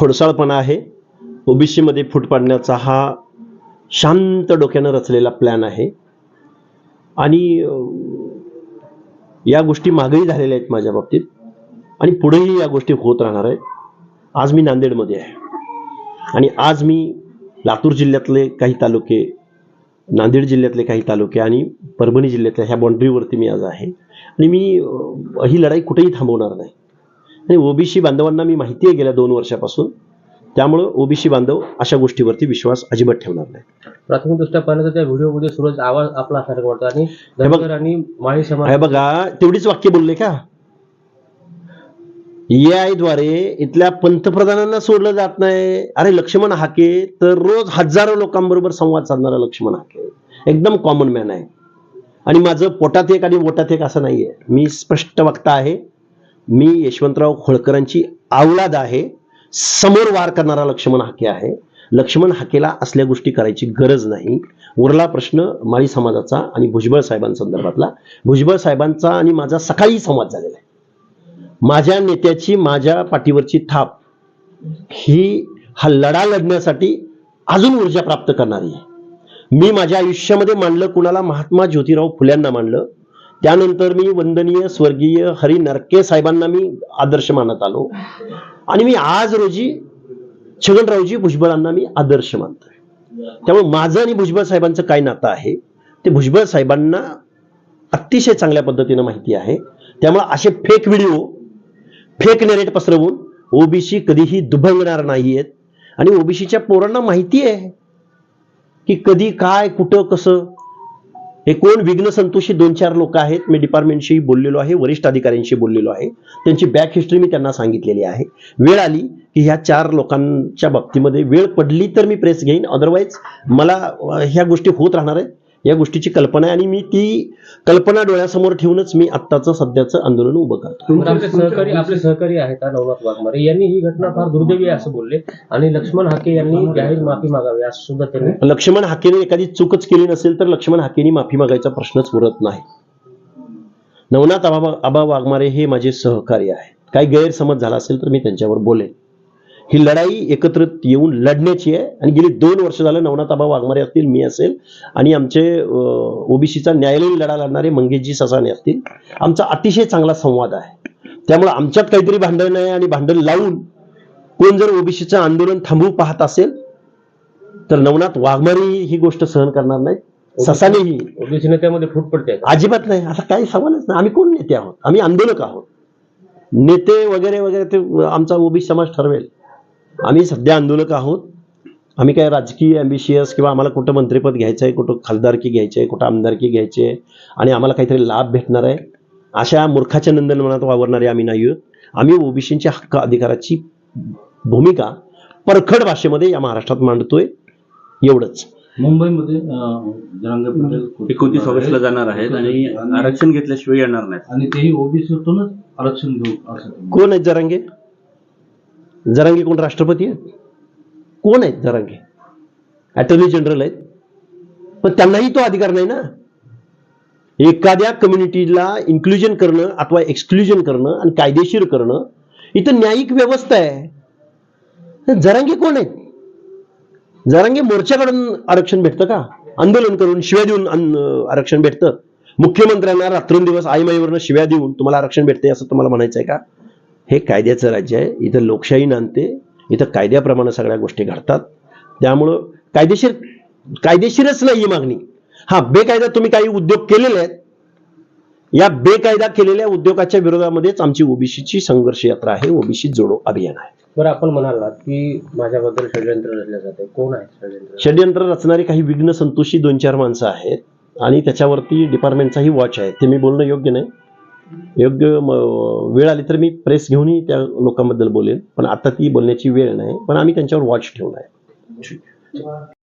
खोडसाळपणा आहे. ओबीसीमध्ये फूट पाडण्याचा हा शांत डोक्यानं रचलेला प्लॅन आहे. आणि या गोष्टी मागही झालेल्या आहेत माझ्या बाबतीत. आणि पुढेही या गोष्टी होत राहणार आहेत. आज मी नांदेडमध्ये आहे. आणि आज मी लातूर जिल्ह्यातले काही तालुके नांदेड जिल्ह्यातले काही तालुके आणि परभणी जिल्ह्यातल्या ह्या बाँड्रीवरती मी आज आहे. आणि मी ही लढाई कुठेही थांबवणार नाही. आणि ओबीसी बांधवांना मी माहिती आहे गेल्या दोन वर्षापासून. त्यामुळं ओबीसी बांधव अशा गोष्टीवरती विश्वास अजिबात ठेवणार नाही प्राथमिक दृष्ट्या पाहिलं तर त्या व्हिडिओमध्ये सूरज आवाज आपला असल्यासारखं वाटतं आणि धनगर आणि माळी समाज हे बघा तेवढीच वाक्य बोलले का? AI द्वारे इथल्या पंतप्रधानांना सोडलं जात नाही. अरे लक्ष्मण हाके तर रोज हजारो लोकांबरोबर संवाद साधणारा लक्ष्मण हाके. एकदम कॉमन मॅन आहे. आणि माझं पोटात एक आणि बोटात एक असं नाहीये. मी स्पष्ट वक्ता आहे. मी यशवंतराव होळकरांची आवलाद आहे. समोर वार करणारा लक्ष्मण हाके आहे. लक्ष्मण हाकेला असल्या गोष्टी करायची गरज नाही. उरला प्रश्न माळी समाजाचा आणि भुजबळ साहेबांसंदर्भातला. भुजबळ साहेबांचा आणि माझा सकाळी संवाद झालेला आहे. माझ्या नेत्याची माझ्या पाठीवरची थाप ही हा लढा लढण्यासाठी अजून ऊर्जा प्राप्त करणारी आहे. मी माझ्या आयुष्यामध्ये मानलं कुणाला? महात्मा ज्योतिराव फुल्यांना मानलं त्यानंतर मी वंदनीय स्वर्गीय हरी नरके साहेबांना मी आदर्श मानत आलो. आणि मी आज रोजी छगनरावजी भुजबळांना मी आदर्श मानतोय. त्यामुळे माझं आणि भुजबळ साहेबांचं काय नातं आहे ते भुजबळ साहेबांना अतिशय चांगल्या पद्धतीनं माहिती आहे. त्यामुळे असे फेक व्हिडिओ फेक नेरेट पसरवून ओबीसी कधीही दुभंगणार नाहीयेत. आणि ओबीसीच्या पोरांना माहिती आहे की कधी काय कुठं कसं हे कोण? विघ्न संतोषी दोन चार लोक आहेत. मी डिपार्टमेंटशी बोललेलो आहे. वरिष्ठ अधिकाऱ्यांशी बोललेलो आहे. त्यांची बॅक हिस्ट्री मी त्यांना सांगितलेली आहे. वेळ आली की ह्या चार लोकांच्या बाबतीमध्ये वेळ पडली तर मी प्रेस घेईन. अदरवाईज मला ह्या गोष्टी होत राहणार आहेत. या गोष्टीची कल्पना आहे आणि मी ती कल्पना डोळ्यासमोर ठेवूनच मी आत्ताचं सध्याचं आंदोलन उभं करतो आपले सहकारी आपले सहकारी आहेत नवनाथ वाघमारे. यांनी ही घटना फार दुर्दैवी आहे असं बोलले. आणि लक्ष्मण हाके यांनी जाहीर माफी मागावी असं सुद्धा त्यांनी लक्ष्मण हाकेने एखादी चूकच केली नसेल तर लक्ष्मण हाकेने माफी मागायचा प्रश्नच उरत नाही. नवनाथ आबा आबा वाघमारे हे माझे सहकारी आहेत. काही गैरसमज झाला असेल तर मी त्यांच्यावर बोलेन. ही लढाई एकत्रित येऊन लढण्याची आहे. आणि गेली दोन वर्ष झालं नवनाथ आबा वाघमारे असतील मी असेल आणि आमचे ओबीसीचा न्यायालयीन लढा लढणारे मंगेशजी ससाणे असतील. आमचा अतिशय चांगला संवाद आहे. त्यामुळे आमच्यात काहीतरी भांडण आहे आणि भांडण लावून कोण जर ओबीसीचं आंदोलन थांबवू पाहत असेल तर नवनाथ वाघमारी ही गोष्ट सहन करणार नाही. ससानेही. ओबीसी नेत्यामध्ये फूट पडते अजिबात नाही. असा काही सवालच नाही. आम्ही कोण नेते आहोत? आम्ही आंदोलक आहोत. नेते वगैरे वगैरे ते आमचा ओबीसी समाज ठरवेल. आम्ही सध्या आंदोलक आहोत. आम्ही काय राजकीय अम्बिशियस किंवा आम्हाला कुठं मंत्रिपद घ्यायचं आहे कुठं खासदारकी घ्यायची आहे कुठं आमदारकी घ्यायची आहे आणि आम्हाला काहीतरी लाभ भेटणार आहे. अशा मूर्खाच्या नंदनवनात वावरणारे आम्ही नाही आहोत. आम्ही ओबीसींच्या हक्क अधिकाराची भूमिका परखड भाषेमध्ये या महाराष्ट्रात मांडतोय. एवढंच. मुंबईमध्ये अं, जरांगे पटेल एकोणतीस ऑगस्टला जाणार आहेत आणि आरक्षण घेतल्याशिवाय येणार नाहीत. आणि तेही ओबीसीतूनच आरक्षण घेऊ कोण आहेत जरांगे? जरांगे कोण राष्ट्रपती आहेत? कोण आहेत जरांगे? अटर्नी जनरल आहेत. पण त्यांनाही तो अधिकार नाही ना. एखाद्या कम्युनिटीला इन्क्लुजन करणं अथवा एक्सक्लुजन करणं आणि कायदेशीर करणं इथं न्यायिक व्यवस्था आहे. जरांगे कोण आहेत? जरांगे मोर्चाकडून आरक्षण भेटतं का? आंदोलन करून शिव्या देऊन आरक्षण भेटतं. मुख्यमंत्र्यांना रात्रंदिवस आईमाईवरनं शिव्या देऊन तुम्हाला आरक्षण भेटते असं तुम्हाला म्हणायचं आहे का? हे कायद्याचं राज्य आहे. इथं लोकशाही नांदते. इथं कायद्याप्रमाणे सगळ्या गोष्टी घडतात. त्यामुळं कायदेशीर कायदेशीरच नाही ही मागणी. हा बेकायदा तुम्ही काही उद्योग केलेले आहेत. या बेकायदा केलेल्या उद्योगाच्या विरोधामध्येच आमची ओबीसीची संघर्ष यात्रा आहे. ओबीसी जोडो अभियान आहे. बरं आपण म्हणालात की माझ्याबद्दल षडयंत्र रचलं जाते. कोण आहे षडयंत्र? षडयंत्र रचणारी काही विघ्न संतोषी दोन चार माणसं आहेत आणि त्याच्यावरती डिपार्टमेंटचाही वॉच आहे. ते मी बोलणं योग्य नाही. योग्य वेळ आली तर मी प्रेस घेऊनही त्या लोकांबद्दल बोलेन. पण आता ती बोलण्याची वेळ नाही. पण आम्ही त्यांच्यावर वॉच ठेवून आहे.